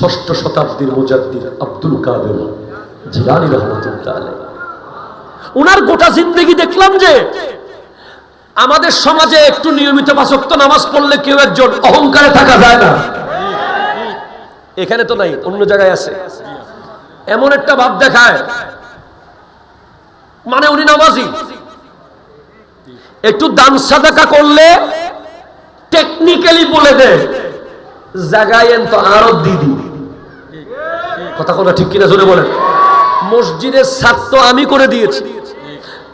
ষষ্ঠ শতাব্দীর মুজাদ্দিদ আব্দুল কাদের জিলানি রহমতুল্লাহ। উনার গোটা জিন্দগি দেখলাম যে আমাদের সমাজে একটু নিয়মিত বাসক্ত নামাজ পড়লে কেউ একজন অহংকারে থাকা যায় না। এখানে তো নাই, অন্য জায়গায় আছে। এমন একটা ভাব দেখায়। মানে উনি নামাজি। একটু দান সাদাকা করলে টেকনিক্যালি বলে দেয়, জাগায়েন তো আরও দিদি। কথা কথা ঠিক কিনা জোরে বলেন। মসজিদের ছাদ তো আমি করে দিয়েছি।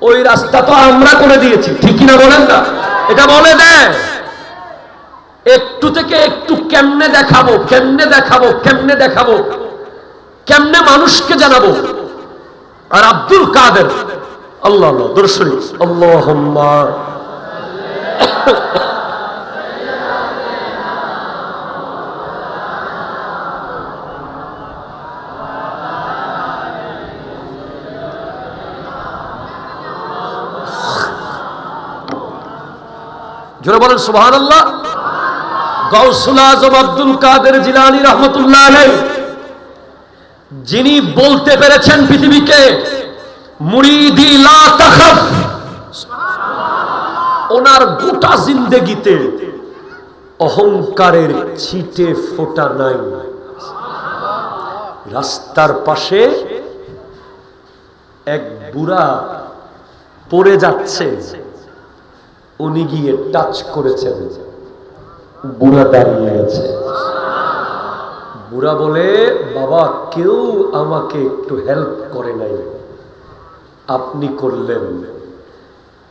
ওই রাস্তা তো আমরা করে দিয়েছি। ঠিক কিনা বলেন না? এটা বলে দেয় একটু থেকে একটু কেমনে দেখাবো কেমনে দেখাবো কেমনে দেখাবো, কেমনে মানুষকে জানাব। আর আব্দুল কাদের, আল্লাহ আল্লাহ, দর্শনী আল্লাহ জোরে বলেন সুবহান আল্লাহ গৌসুল আজম আব্দুল কাদের জিলানি রহমতুল্লাহ যিনি বলতে পেরেছেন পৃথিবীকে ওনার গোটা জিন্দেগিতে অহংকারের ছিটে ফোটা নাই। রাস্তার পাশে এক বুড়া পড়ে যাচ্ছে। উনি গিয়ে টাচ করেছেন। বুড়া দাঁড়িয়ে আছে। বুড়া বলে, বাবা, কেউ আমাকে একটু হেল্প করে নাই। আপনি করলেন।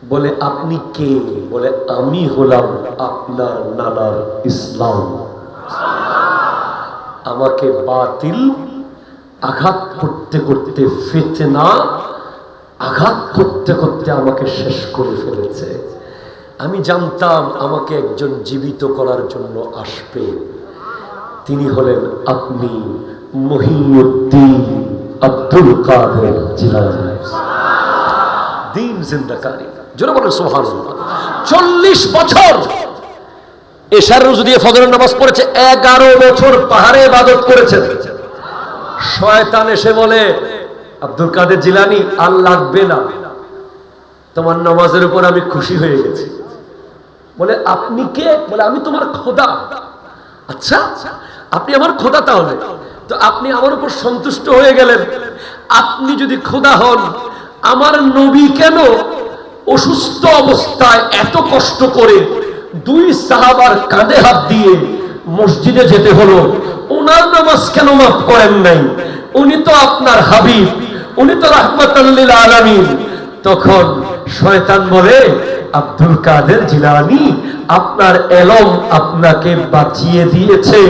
বলে, আপনি কে? বলে, আমি হলাম আপনার নানার ইসলাম। আমাকে বাতিল, আঘাত করতে করতে ফেতে না আঘাত করতে করতে আমাকে শেষ করে ফেলেছে। আমি জানতাম আমাকে একজন জীবিত করার জন্য আসবে। তিনি হলেন আপনি মহিউদ্দিন আব্দুল কাদের দিন জিন্দাকারী জোরে বলেন সোহান চল্লিশ বছর এশার দিয়ে ফজরের নামাজ পড়েছে, এগারো বছর পাহাড়ে ইবাদত করেছেন। শয়তান এসে বলে, আব্দুল কাদের জিলানি, আর লাগবে না। তোমার নামাজের উপর আমি খুশি হয়ে গেছি। বলে, আপনি কে? বলে, আমি তোমার খোদা। আচ্ছা আপনি আমার খোদা তাহলে? তো আপনি আমার উপর সন্তুষ্ট হয়ে গেলেন। আপনি যদি খোদা হন, আমার নবী কেন অসুস্থ অবস্থায় এত কষ্ট করে দুই সাহাবার কাঁধে হাত দিয়ে মসজিদে যেতে হলো? ওনার নামাজ কেন মাফ করেন নাই? উনি তো আপনার হাবিব, উনি তো রাহমাতাল্লিল আলামিন। তখন শয়তান বলে, আব্দুল কাদের জিলানি, আপনার এলম আপনাকে বাঁচিয়ে দিয়েছে।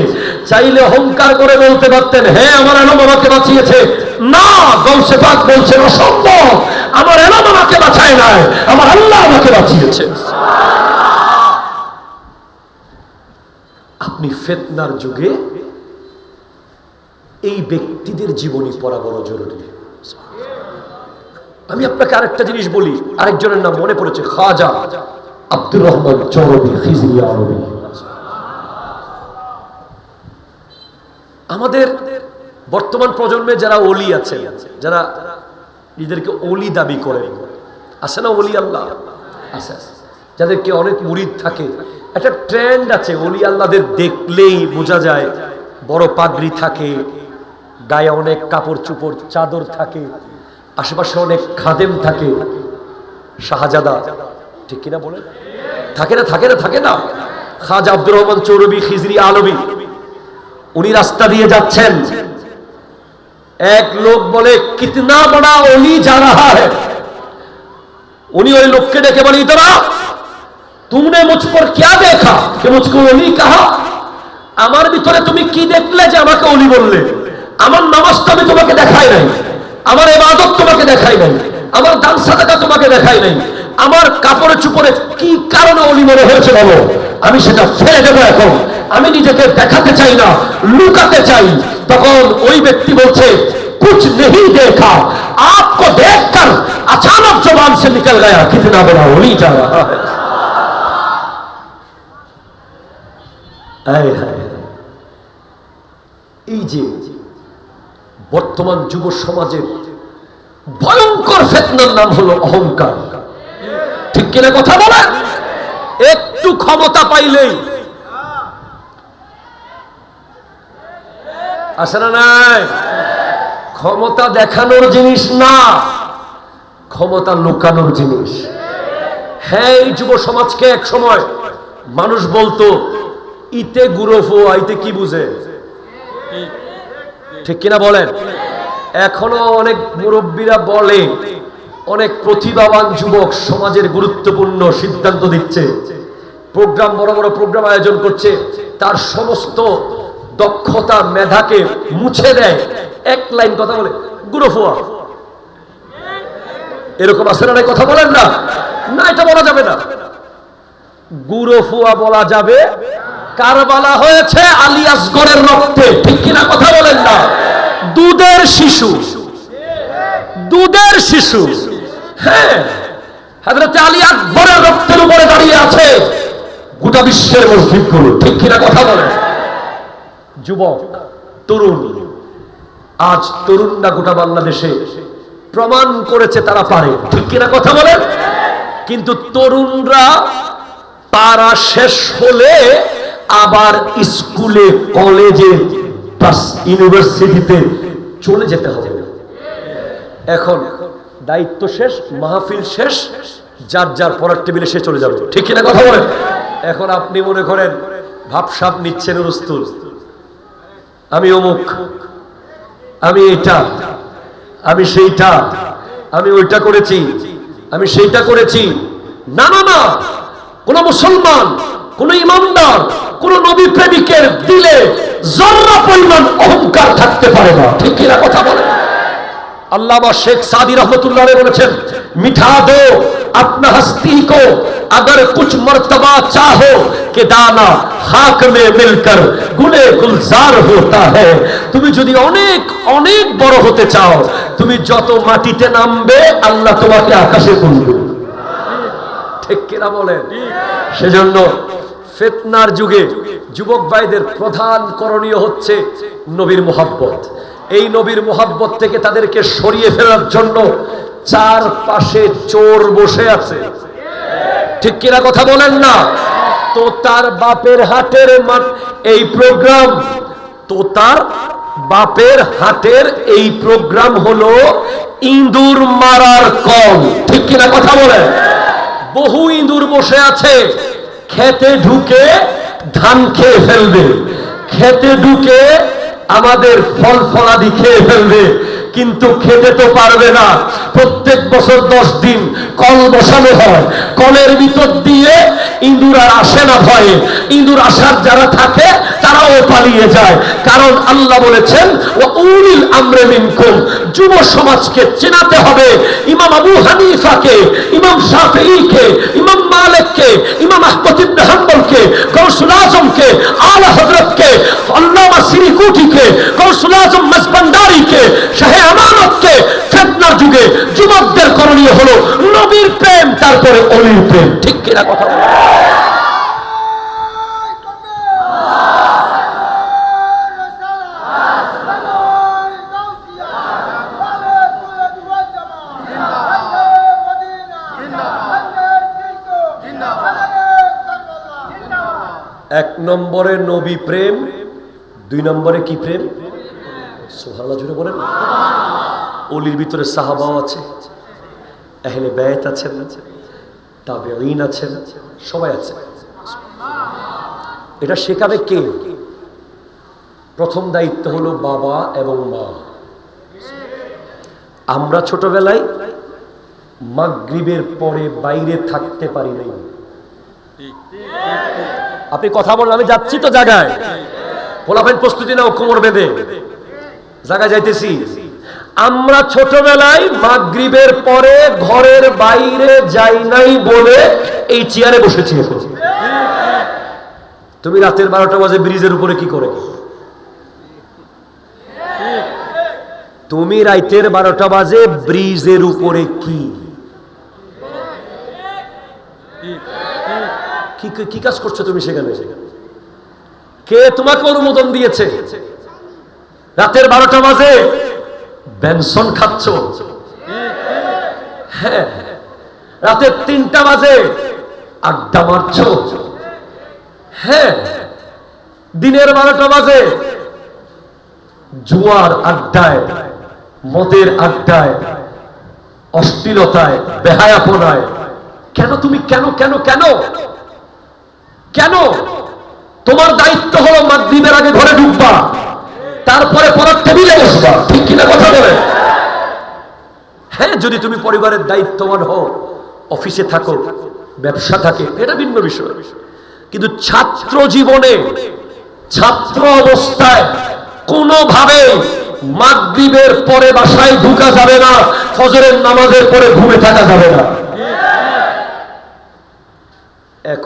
চাইলে অহংকার করে বলতে পারতেন হ্যাঁ আমার এলম আমাকে বাঁচিয়েছে। না গৌসে পাক বলছেন, অসম্ভব। আমার এলম আমাকে বাঁচায় নাই। আমার আল্লাহ আমাকে বাঁচিয়েছে। আপনি ফেতনার যুগে এই ব্যক্তিদের জীবনী পড়া বড় জরুরি। আমি আপনাকে আরেকটা জিনিস বলি, আরেকজনের নাম মনে পড়েছে, খাজা আব্দুর রহমান চরবি আমাদের বর্তমান প্রজন্মে যারা অলি আছে যারা নিজেদেরকে অলি দাবি করে আছে না অলি আল্লাহ? আছে। যাদেরকে অনেক মুরিদ থাকে, একটা ট্রেন্ড আছে অলি আল্লাহদের দেখলেই বোঝা যায়, বড় পাগড়ি থাকে, গায়ে অনেক কাপড় চুপড়, চাদর থাকে। আশেপাশে অনেক খাদেম থাকে। শাহজাদা, ঠিক কিনা বলে থাকে না থাকে না থাকে না। খাজ আব্দুর রহমান চৌরবি, খিজরি আলবি উনি রাস্তা দিয়ে যাচ্ছেন। এক লোক বলে, কিতনা বড়া অলি যা রাহা হ্যাঁ উনি ওই লোককে ডেকে বলি তোরা তুমনে মুঝ পর ক্যা দেখা যে মুঝকে অলি কাহা? আমার ভিতরে তুমি কি দেখলে যে আমাকে অলি বললে? আমার নামাজটা আমি তোমাকে দেখাই নাই। আমার এবাদত তোমাকে দেখাই নাই আমার দান সাদাকা তোমাকে দেখাই নাই আমার কাপড়ে চুপড়ে কি কারণে অলি মনে হয়েছে বলো আমি সেটা ফেলে দেবো এখন আমি নিজেকে দেখাতে চাই না লুকাতে চাই তখন ওই ব্যক্তি বলছে कुछ नहीं देखा आपको देखकर अचानक जबान से निकल गया कितना बड़ा होली जा रहा है आए हाय हाय। এই যে বর্তমান যুব সমাজের ভয়ঙ্কর ফেতনার নাম হলো অহংকার। ঠিক কিনা কথা বলে একটু ক্ষমতা পাইলেই। আসে না নাই? ক্ষমতা দেখানোর জিনিস না, ক্ষমতা লুকানোর জিনিস। হ্যাঁ এই যুব সমাজকে এক সময় মানুষ বলতো, ইতে গুরফো আইতে কি বুঝে? ঠিক কিনা বলেন? এখনও অনেক মুরব্বীরা বলে, অনেক প্রতিভাবান যুবক সমাজের গুরুত্বপূর্ণ সিদ্ধান্ত দিচ্ছে। প্রোগ্রাম, বড় বড় প্রোগ্রাম আয়োজন করছে। তার সমস্ত দক্ষতা মেধাকে মুছে দেয়। এক লাইন কথা বলে গুরফুয়া এরকম আছে না কথা বলেন না। না, এটা বলা যাবে না। গুরফুয়া বলা যাবে, কারবালা হয়েছে আলী আসগরের রক্তে ঠিক কিনা কথা বলেন না দুধের শিশু দুধের শিশু। হ্যাঁ রক্তের উপরে দাঁড়িয়ে আছে। গোটা বিশ্বের ঠিক কিনা কথা বলেন যুবক, তরুণ, আজ তরুণরা গোটা বাংলাদেশে প্রমাণ করেছে তারা পারে। ঠিক কিনা কথা বলেন কিন্তু তরুণরা পারা শেষ হলে আবার স্কুলে, কলেজে ইউনিভার্সিটিতে চলে যেতে হবে। এখন দায়িত্ব শেষ, মাহফিল শেষ, যার যার পড়ার টেবিলে সে চলে যাবে। ঠিক কিনা কথা বলেন? এখন আপনি মনে করেন ভাবসাপ নিচ্ছেন রস্তুল। আমি অমুক, আমি এটা আমি সেইটা, আমি ওইটা করেছি, আমি সেইটা করেছি। না না না, কোন মুসলমান, কোন ইমানদার কোন নবী প্রেমিকের দিলে জর্রা পরিমাণ অহংকার থাকতে পারে না। ঠিক কিনা কথা বলে अल्लामा शेख सादी रहमतुल्लाह ने বলেছেন मिठा दो अपना हस्ती को अगर कुछ मर्तबा चाहो कि दाना खाक में मिलकर गुले गुलजार होता है তুমি যদি অনেক অনেক বড় হতে চাও তুমি যত মাটিতে নামবে আল্লাহ তোমাকে আকাশে তুলবে ঠিক কিনা বলেন সেজন্য ফেতনার যুগে যুবক ভাইদের প্রধান করণীয় হচ্ছে নবীর মোহাব্বত এই নবীর মোহাব্বত থেকে তাদেরকে সরিয়ে ফেলার জন্য চার পাশে চোর বসে আছে। ঠিক কিনা কথা বলেন না? তো তার বাপের হাটের এই প্রোগ্রাম তো তার বাপের হাটের এই প্রোগ্রাম হলো ইঁদুর মারার কল। ঠিক কিনা কথা বলেন? বহু ইঁদুর বসে আছে। খেতে ঢুকে ধান খেয়ে ফেলবে। খেতে ঢুকে আমাদের ফল ফলাদি খেয়ে ফেলবে, কিন্তু খেতে তো পারবে না। প্রত্যেক বছর দশ দিন কল বসানো হয়, কলের ভিতর দিয়ে ইঁদুর আর আসে না ভয়ে। ইঁদুর আসার যারা থাকে, তারাও পালিয়ে যায়। কারণ আল্লাহ বলেছেন ও উলিল আমরে মিনকুম। যুব সমাজকে চেনাতে হবে, ইমাম আবু হানিফাকে, ইমাম শাফিঈকে, ইমাম মালিককে, ইমাম আহমদ ইবনে হাম্বলকে গৌসুল আজমকে, আলা হজরতকে আল্লামা সিরিকুটিকে গৌসুল আজম মজবন্দারিকে, শাহে আমানতকে, ফেতনার যুগে যুবকদের করণীয় হলো নবীর প্রেম, তারপরে অলির প্রেম। ঠিক কিনা কথা বলে এক নম্বরে নবী প্রেম, দুই নম্বরে কি প্রেম? সুবহানাল্লাহ জুড়ে বলেন। অলির ভিতরে সাহাবাও আছে এহলে ব্যয় আছেন, তাবেঈন আছেন, সবাই আছে। এটা শেখাবে কে? প্রথম দায়িত্ব হলো বাবা এবং মা। আমরা ছোটবেলায় মাগরিবের পরে বাইরে থাকতে পারি নাই। আপনি কথা বলেন, আমি যাচ্ছি তো জায়গায়। পোলাপেন প্রস্তুতি নাও, কোমর বেঁধে। জায়গায় যাইতেছি। আমরা ছোটবেলায় মাগরিবের পরে ঘরের বাইরে যাই নাই বলে এই চেয়ারে বসেছি তুমি রাতের বারোটা বাজে ব্রিজের উপরে কি করে? তুমি রাইতের বারোটা বাজে ব্রিজের উপরে কি কি কি কাজ করছ তুমি সেখানে? কে তোমাকে অনুমোদন দিয়েছে? রাতের বারোটা বাজে। বেনসন খাচ্ছ? হ্যাঁ। রাতের তিনটা বাজে। আড্ডা মারছ? হ্যাঁ। দিনের বারোটা বাজে। জুয়ার আড্ডায়, মদের আড্ডায়, অশ্লীলতায়, বেহায়াপনায়। কেন তুমি কেন কেন কেন? কেন? তোমার দায়িত্ব হলো মাগরিবের আগে ঘরে ঢুকবা, তারপরে পরের টেবিলে বসবা। ঠিক কিনা কথা বলে? হ্যাঁ যদি তুমি পরিবারের দায়িত্ববান হও, অফিসে থাকো, ব্যবসা থাকে, এটা ভিন্ন বিষয়। কিন্তু ছাত্র জীবনে, ছাত্র অবস্থায় কোনোভাবে মাগরিবের পরে বাসায় ঢুকা যাবে না, ফজরের নামাজের পরে ঘুমে থাকা যাবে না।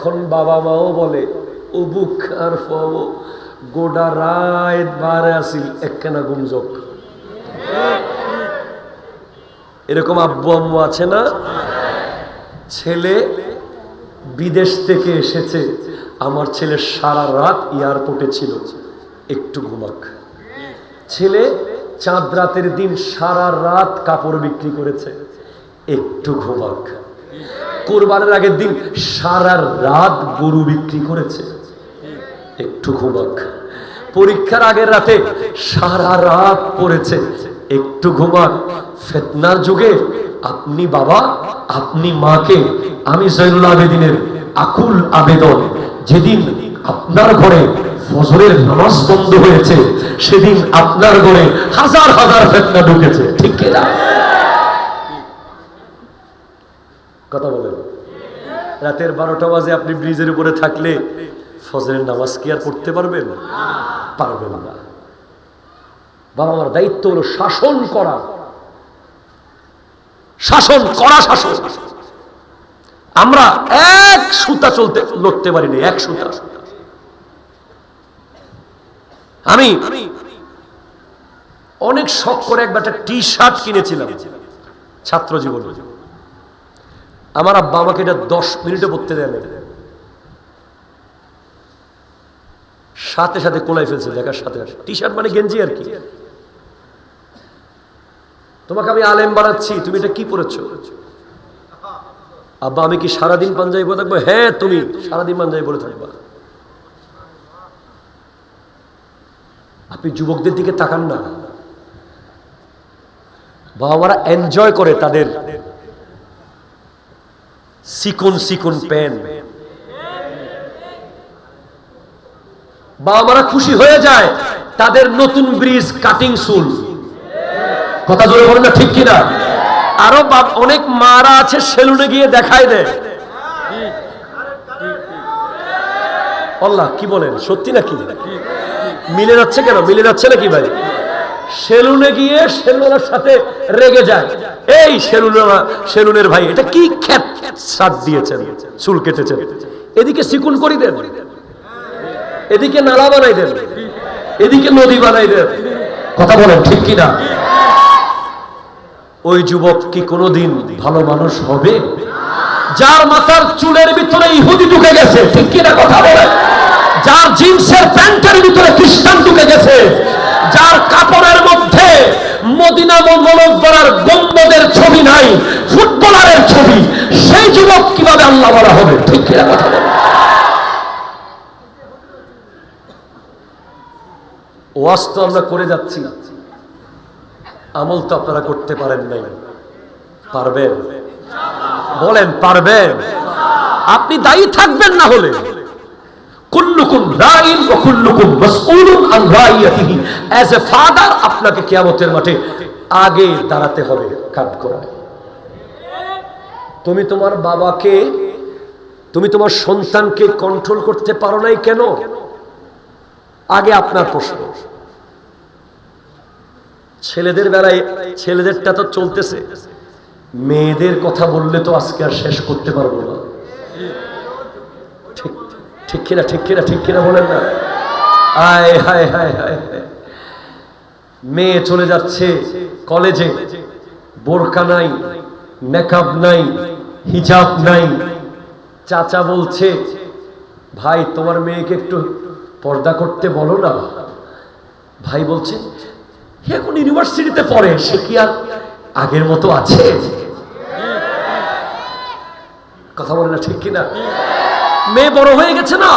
এখন বাবা মাও বলে ফব গোডা রাত বারে আসিল, একখানা গুমজক। এরকম আব্বু আম্মু আছে না? ছেলে বিদেশ থেকে এসেছে, আমার ছেলে সারা রাত এয়ারপোর্টে ছিল, একটু ঘুমাক। ছেলে চাঁদ রাতের দিন সারা রাত কাপড় বিক্রি করেছে, একটু ঘুমাক। কোরবানের আগের দিন সারা রাত গরু বিক্রি করেছে। একটু ঘুমাক। পরীক্ষার আগের রাতে সারা রাত পড়েছে। একটু ঘুমাক। ফেতনার যুগে আপনি বাবা, আপনি মাকে, আমি জৈনুল আবেদিনের আকুল আবেদন। যেদিন আপনার ঘরে ফজরের নামাজ বন্ধ হয়েছে, সেদিন আপনার ঘরে হাজার হাজার ফেতনা ঢুকেছে। ঠিক কিনা? কথা বলেন। রাতের বারোটা বাজে আপনি ব্রিজের উপরে থাকলে ফজরের নামাজ কি আর পড়তে পারবেন? পারবেন না। বাবা আমার দায়িত্ব হলো শাসন করা। শাসন করা শাসন। আমরা এক সুতা চলতে লড়তে পারিনি, এক সুতা। আমি অনেক শখ করে একবার একটা টি শার্ট কিনেছিলাম, ছাত্র জীবনে। আমার আব্বা আমাকে এটা দশ মিনিটে পড়তে দেয় সাথে সাথে কোলাই ফেলছে, দেখার সাথে টি শার্ট মানে গেঞ্জি আর কি। তোমাকে আমি আলেম বানাচ্ছি, তুমি এটা কি পড়েছ আব্বা, আমি কি সারাদিন পাঞ্জাবি পরে থাকব? হ্যাঁ তুমি সারাদিন পাঞ্জাবি পরে থাকবা। আপনি যুবকদের দিকে তাকান না। বাবা মারা এনজয় করে তাদের। সিকুন সিকুন পেন। বাবা মারা খুশি হয়ে যায়, তাদের নতুন ব্রিজ কাটিং সুল কথা জোরে বলেন না ঠিক কিনা? আরও অনেক মারা আছে সেলুনে গিয়ে দেখায় দেয় কি বলেন? সত্যি নাকি? মিলে যাচ্ছে কেন? মিলে যাচ্ছে নাকি ভাই? সেলুনে গিয়ে সেলুনের সাথে রেগে যায়। এই সেলুনা সেলুনের ভাই, এটা কি খ্যাত? সাত দিয়েছেন, চুল কেটেছেন। এদিকে সিকুন করি দেন। এদিকে নালা বানাই দেন। এদিকে নদী বানাই দেন। কথা বলেন, ঠিক কিনা? ওই যুবক কি কোনোদিন ভালো মানুষ হবে? যার মাথার চুলের ভিতরে ইহুদি ঢুকে গেছে, ঠিক কিনা কথা বলে যার জিন্সের প্যান্টের ভিতরে খ্রিস্টান ঢুকে গেছে যার কাপড়ের মধ্যে মদিনা মনোবরার গম্বদের ছবি নাই, ফুটবলারের ছবি, সেই যুবক কীভাবে আল্লাহ বলা হবে? ঠিক কথা ওয়াজ তো আমরা করে যাচ্ছি আমল তো আপনারা করতে পারেন নাই। পারবেন? বলেন, পারবেন? আপনি দায়ী থাকবেন না হলে। অ্যাজ এ ফাদার আপনাকে কিয়ামতের মাঠে আগে দাঁড়াতে হবে কাট করায় তুমি তোমার বাবাকে, তুমি তোমার সন্তানকে কন্ট্রোল করতে পারো নাই কেন? আগে আপনার প্রশ্ন। ছেলেদের বেলায় ছেলেদেরটা তো চলতেছে। মেয়েদের কথা বললে তো আজকে আর শেষ করতে পারব না। ঠিক। ঠিক কিনা ঠিক কিনা ঠিক কিনা বলেন না। আয় হায় হায় হায়। মেয়ে চলে যাচ্ছে কলেজে। বোরকা নাই, মেকআপ নাই, হিজাব নাই। চাচা বলছে, ভাই, তোমার মেয়েকে একটু পর্দা করতে বলো না। ভাই বলছে, সে এখন ইউনিভার্সিটিতে পড়ে, সে কি আর আগের মতো আছে? কথা বলে না, ঠিক কিনা? মেয়ে বড় হয়ে গেছে না?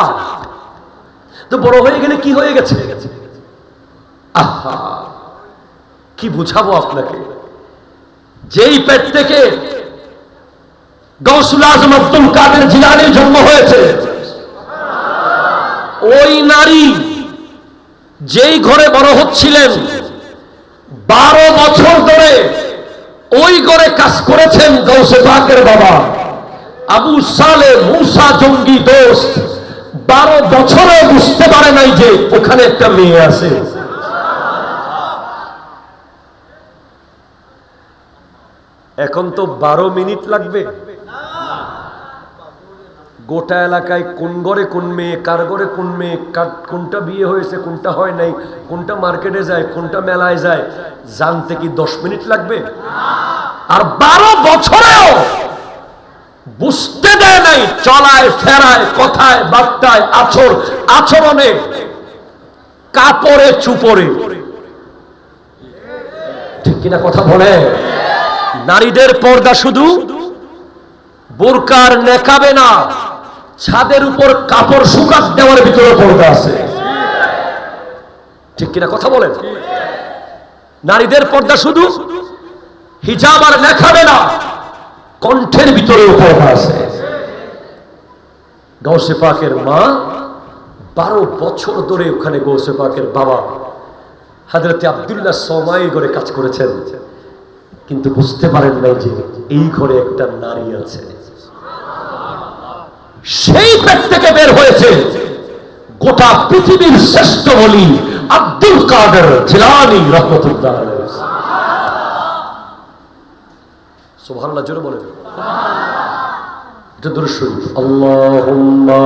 তো বড় হয়ে গেলে কি হয়ে গেছে? কি বুঝাবো আপনাকে? যেই পেট থেকে কাদের জন্ম হয়েছে, ওই নারী যেই ঘরে বড় হচ্ছিলেন, বারো বছর ধরে ওই ঘরে কাজ করেছেন গৌসে পাকের বাবা। আবু সালে মুসা জঙ্গি দোস্ত, বারো বছরে বুঝতে পারে নাই যে ওখানে একটা মেয়ে আছে। এখন তো বারো মিনিট লাগবে। গোটা এলাকায় কোন ঘরে কোন মেয়ে, কার ঘরে কোন মেয়ে কোনটা বিয়ে হয়েছে, কোনটা হয় নাই, কোনটা মার্কেটে যায়, কোনটা মেলায় যায়, জানতে কি দশ মিনিট লাগবে? আর বারো বছরেও বুঝতে দেয় নাই, চলায়, ফেরায়, কথায়, বার্তায় আচর আচরণে। কাপড়ে, চুপড়ে। ঠিক কিনা কথা বলে? নারীদের পর্দা শুধু বোরকার নেকাবে না, ছাদের উপর কাপড় শুকাত দেওয়ার ভিতরে পর্দা আছে। ঠিক কিনা কথা বলেন নারীদের পর্দা শুধু হিজাব আর নেখাবে না কণ্ঠের ভিতরে পর্দা আছে। গৌসে পাকের মা বারো বছর ধরে ওখানে গৌসে পাকের বাবা হাজরতে আবদুল্লাহ সময় করে কাজ করেছেন। কিন্তু বুঝতে পারেন নাই যে এই ঘরে একটা নারী আছে। সেই পেট থেকে বের হয়েছে গোটা পৃথিবীর শ্রেষ্ঠ বলি আব্দুল কাদের জিলানি রহমতুল্লাহ সুবহানাল্লাহ জোরে বলেন। এটা দুরুদ শরীফ। আল্লাহুম্মা